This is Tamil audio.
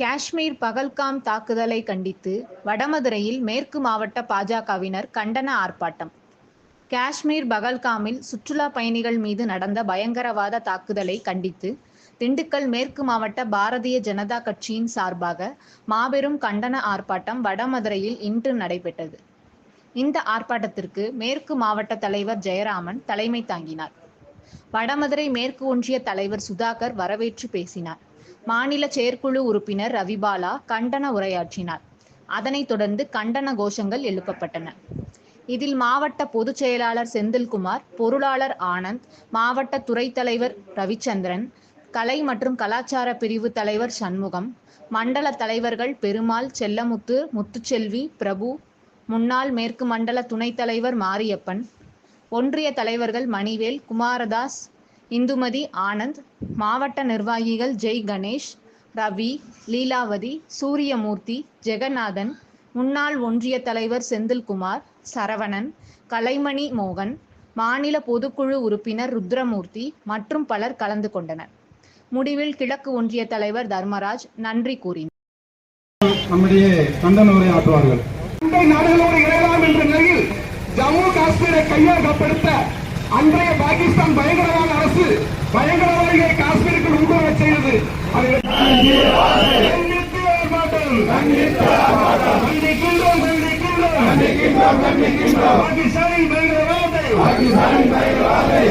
காஷ்மீர் பகல்காம் தாக்குதலை கண்டித்து வடமதுரையில் மேற்கு மாவட்ட பாஜகவினர் கண்டன ஆர்ப்பாட்டம். காஷ்மீர் பகல்காமில் சுற்றுலா பயணிகள் மீது நடந்த பயங்கரவாத தாக்குதலை கண்டித்து திண்டுக்கல் மேற்கு மாவட்ட பாரதிய ஜனதா கட்சியின் சார்பாக மாபெரும் கண்டன ஆர்ப்பாட்டம் வடமதுரையில் இன்று நடைபெற்றது. இந்த ஆர்ப்பாட்டத்திற்கு மேற்கு மாவட்ட தலைவர் ஜெயராமன் தலைமை தாங்கினார். வடமதுரை மேற்கு ஒன்றிய தலைவர் சுதாகர் வரவேற்று பேசினார். மாநில செயற்குழு உறுப்பினர் ரவிபாலா கண்டன உரையாற்றினார். அதனைத் தொடர்ந்து கண்டன கோஷங்கள் எழுப்பப்பட்டன. இதில் மாவட்ட பொதுச் செயலாளர் செந்தில்குமார் பொருளாளர் ஆனந்த் மாவட்ட துறை தலைவர் ரவிச்சந்திரன் கலை மற்றும் கலாச்சார பிரிவு தலைவர் சண்முகம் மண்டல தலைவர்கள் பெருமாள் செல்லமுத்து முத்துச்செல்வி பிரபு முன்னாள் மேற்கு மண்டல துணைத் தலைவர் மாரியப்பன் ஒன்றிய தலைவர்கள் மணிவேல் குமாரதாஸ் இந்துமதி ஆனந்த் மாவட்ட நிர்வாகிகள் ஜெய் கணேஷ் ரவி லீலாவதி சூரியமூர்த்தி ஜெகநாதன் முன்னாள் ஒன்றிய தலைவர் செந்தில்குமார் சரவணன் கலைமணி மோகன் மாநில பொதுக்குழு உறுப்பினர் ருத்ரமூர்த்தி மற்றும் பலர் கலந்து கொண்டனர். முடிவில் கிழக்கு ஒன்றிய தலைவர் தர்மராஜ் நன்றி கூறினார். நம்முடைய கண்டன உரை ஆற்றுவார்கள். அண்டை நாடுகளோடு இணையலாம் என்ற நிலையில் ஜம்மு காஷ்மீரை கையகப்படுத்த அன்றைய பாகிஸ்தான் பயங்கரவாத அரசு பயங்கரவாதிகளை காஷ்மீருக்குள் ஊடுருவச் செய்தது. பாகிஸ்தானின் பயங்கரவாதத்தை.